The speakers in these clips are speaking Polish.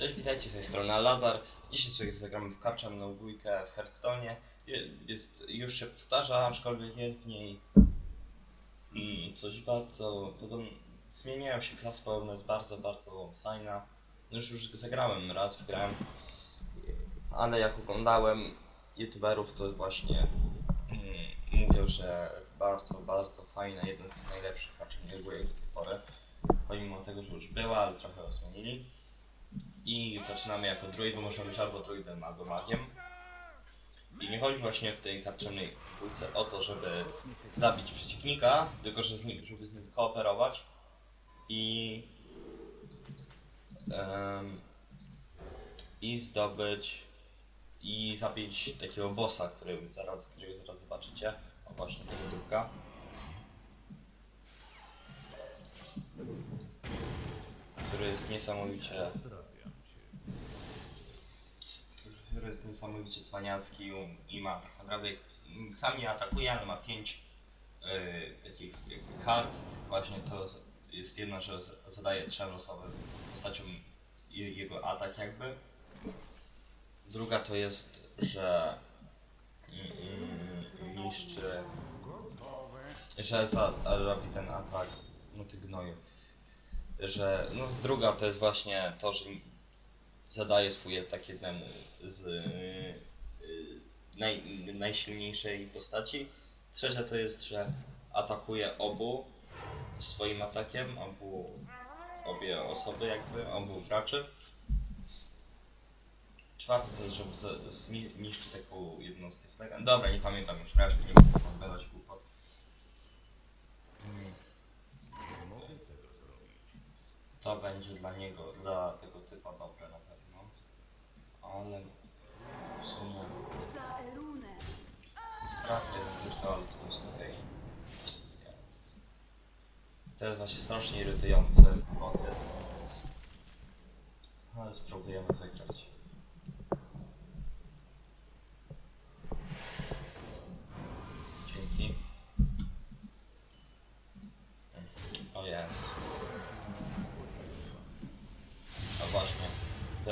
Cześć, witajcie z tej strony Lazar. Dzisiaj sobie zagramy w karczemną bójkę w Hearthstone. Jest, już się powtarza, aczkolwiek jest w niej mm, coś bardzo podobnego. Zmieniają się klasy, podobno jest bardzo, bardzo fajna. No już, już zagrałem raz, wygrałem. Ale jak oglądałem youtuberów, to właśnie mm, mówią, że bardzo, bardzo fajna, jeden z najlepszych karczemnych bójek do tej pory. Pomimo tego, że już była, ale trochę ją zmienili. I zaczynamy jako druid, bo można być albo druidem, albo magiem. I nie chodzi właśnie w tej karczemnej bójce o to, żeby zabić przeciwnika, tylko że z nim, żeby z nim kooperować i em, i zdobyć i zabić takiego bossa, który zaraz, którego zaraz zobaczycie. O właśnie tego dupka. Który jest niesamowicie który jest niesamowicie cwaniacki i ma tak naprawdę sam nie atakuje, ale ma 5 yy, takich jakby kart. Właśnie to jest jedna, że zadaje trzem losowym postaciom je- jego atak jakby. Druga to jest, że mm, niszczy, że za, robi ten atak, no ty gnoju. Że, no druga to jest właśnie to, że zadaje swój atak jednemu z yy, naj, najsilniejszej postaci. Trzecia to jest, że atakuje obu swoim atakiem, obu, obie osoby jakby, obu graczy. Czwarty to jest, że z- zni- niszczy taką jedną z tych legend. Dobra, nie pamiętam już, raz nie będę opowiadać głupot. To będzie dla niego, dla tego typa dobre na pewno. Ale w sumie stracę ale to jest okej. Jest właśnie strasznie irytujący moc jest. Ale spróbujemy wygrać.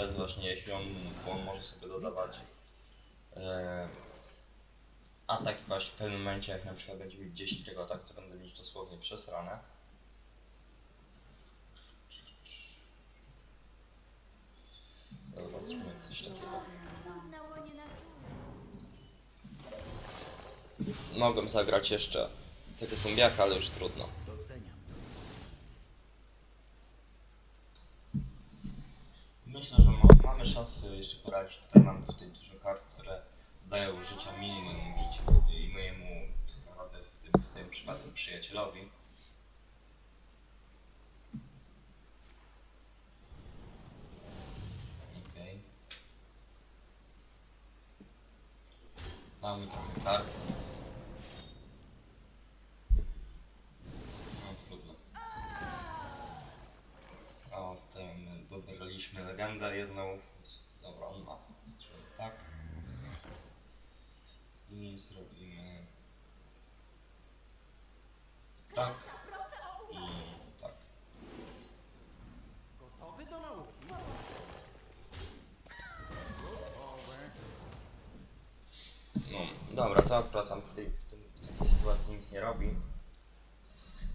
Jest właśnie, jeśli on, bo on może sobie dodawać e, atak właśnie w pewnym momencie, jak na przykład będzie mieć 10 tego ataku, to będę mieć dosłownie przesrane. Dobra, zróbmy coś takiego. Mogłem zagrać jeszcze tego zombiaka, ale już trudno. Doceniam. Myślę, że ma, mamy szansę jeszcze poradzić. Tutaj mamy tutaj dużo kart, które dają życia minimum życia i mojemu tak naprawdę w tym, w tym przypadku przyjacielowi. Okej. Dał mi trochę kart. No trudno. O, tutaj my dobraliśmy legendę jedną. Dobra. Czyli tak. I zrobimy tak i tak. Gotowy do nauki? No, dobra, to akurat tam w tej, w, tym, w takiej sytuacji nic nie robi.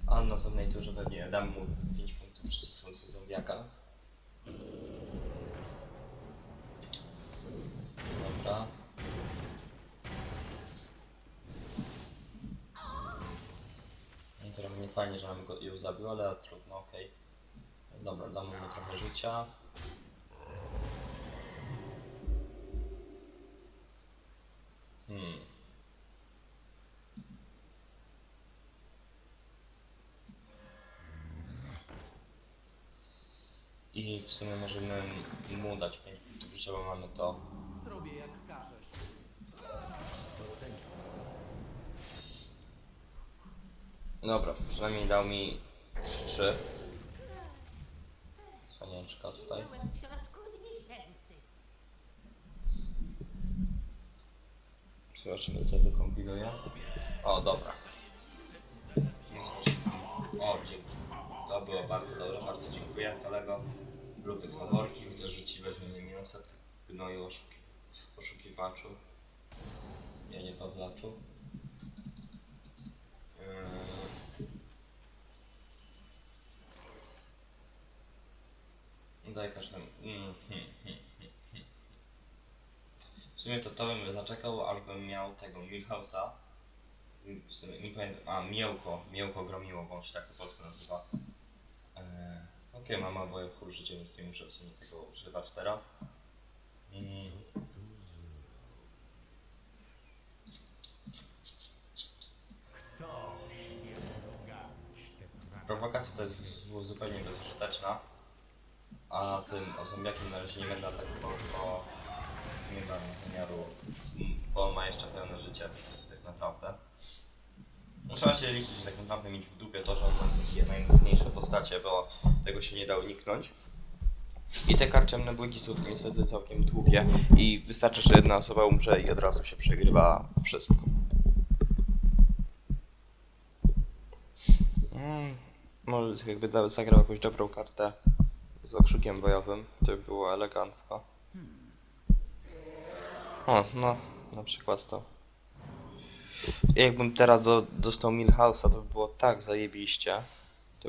A na następnej turze pewnie dam mu 5 punktów przez tysiącu nie fajnie, że go ją zabił, ale trudno, okej. Dobra, dam mu trochę życia. Hmm. I w sumie możemy mu dać 5 punktów mamy to. Zrobię jak każesz. Doceniam. Dobra, przynajmniej dał mi 3. Cwaniaczka tutaj. Zobaczymy co wykombinuje. O, dobra. O, dzięki. To było bardzo dobre, bardzo dziękuję kolego. Lubię faworki, widzę, że ci we niestety gnoju oszuki poszukiwaczu. Ja nie Pawlaczu. Yy... Daj każdemu. Mm, hmm, hmm, hmm. W sumie to to bym zaczekał, aż bym miał tego Milhouse'a. W sumie nie pamiętam. A, Miełko. Miełko Gromiło, bo on się tak po polsku nazywa. Eee, Okej, mama, bo ja full życie, więc nie muszę w sumie tego używać teraz. Mm. Prowokacja to jest zupełnie bezużyteczna. A tym o zombiakiem na razie nie będę atakował, bo nie mam zamiaru, bo on ma jeszcze pełne życie, tak naprawdę. Trzeba się liczyć, że tak naprawdę mieć w dupie to, że on ma takie najmocniejsze postacie, bo tego się nie da uniknąć. I te karczemne błyki są niestety całkiem długie i wystarczy, że jedna osoba umrze i od razu się przegrywa wszystko. Mm, może jakby da- zagrał jakąś dobrą kartę z okrzykiem bojowym, to by było elegancko. O, no, na przykład to. Jakbym teraz do, dostał Milhouse'a, to by było tak zajebiście.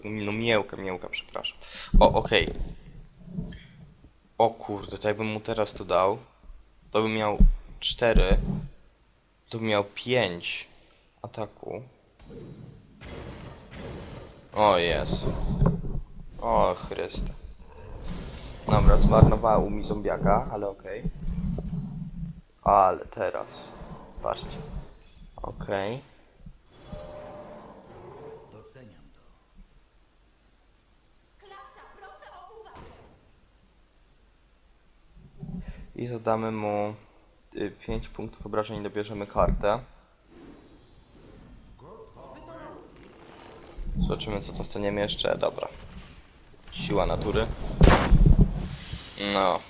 No miełka, miełka, przepraszam. O, okej. O kurde, to jakbym mu teraz to dał, to bym miał 4, to bym miał 5 ataku. O jest. O Chryste. Dobra, zmarnowało mi zombiaka, ale okej. Ale teraz. Patrzcie. Okej. Doceniam to. Klasa, proszę o uwagę. I zadamy mu 5 punktów obrażeń i dobierzemy kartę. Zobaczymy co dostaniemy jeszcze. Dobra. Siła natury. No.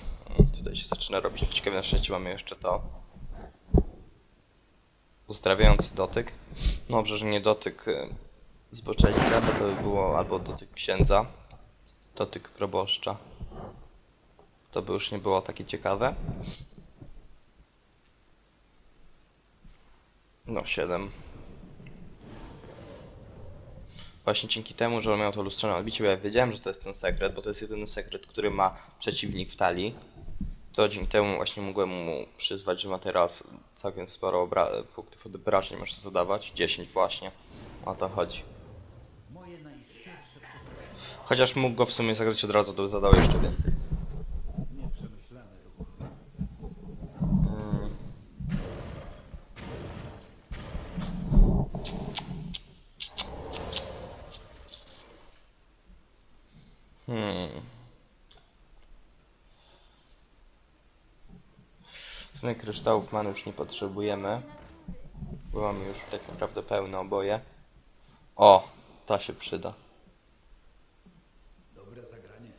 Tutaj się zaczyna robić ciekawe. Na szczęście mamy jeszcze to. Uzdrawiający dotyk. No dobrze, że nie dotyk y, zboczeńca, bo to by było albo dotyk księdza. Dotyk proboszcza. To by już nie było takie ciekawe. No, 7. Właśnie dzięki temu, że on miał to lustrzane odbicie, bo ja wiedziałem, że to jest ten sekret, bo to jest jedyny sekret, który ma przeciwnik w talii. To dzięki temu właśnie mogłem mu przyzwać, że ma teraz całkiem sporo punktów obrażeń może zadawać. 10 właśnie. O to chodzi. Chociaż mógł go w sumie zagrać od razu, to zadał jeszcze więcej. Nieprzemyślany ruch. Mm. Hmm. W sumie kryształów mamy już nie potrzebujemy, bo mamy już tak naprawdę pełne oboje. O, ta się przyda. Dobre zagranie.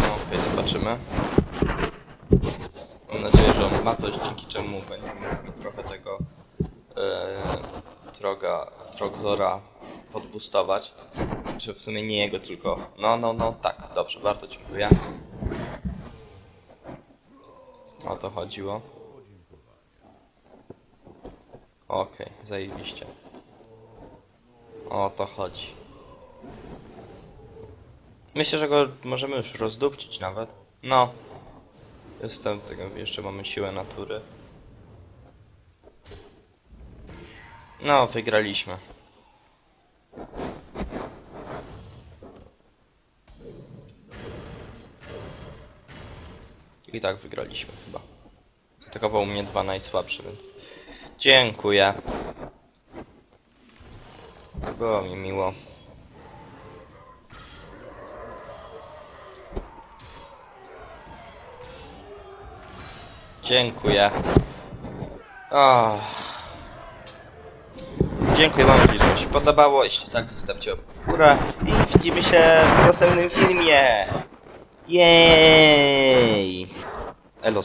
No, okej, zobaczymy. Mam nadzieję, że on ma coś, dzięki czemu będziemy trochę tego e, troga, Trogzora podbustować. Czy w sumie nie jego, tylko... No, no, no, tak, dobrze, bardzo dziękuję. O to chodziło. Okej, zajebiście. O to chodzi. Myślę, że go możemy już rozdupcić nawet. No. Jestem tego, jeszcze mamy siłę natury. No, wygraliśmy. I tak wygraliśmy chyba. Atakował mnie dwa najsłabsze, więc... Dziękuję. Było mi miło. Dziękuję. O. Dziękuję Wam, że Wam się podobało. Jeśli tak, zostawcie w górę i widzimy się w następnym filmie. Jej! è lo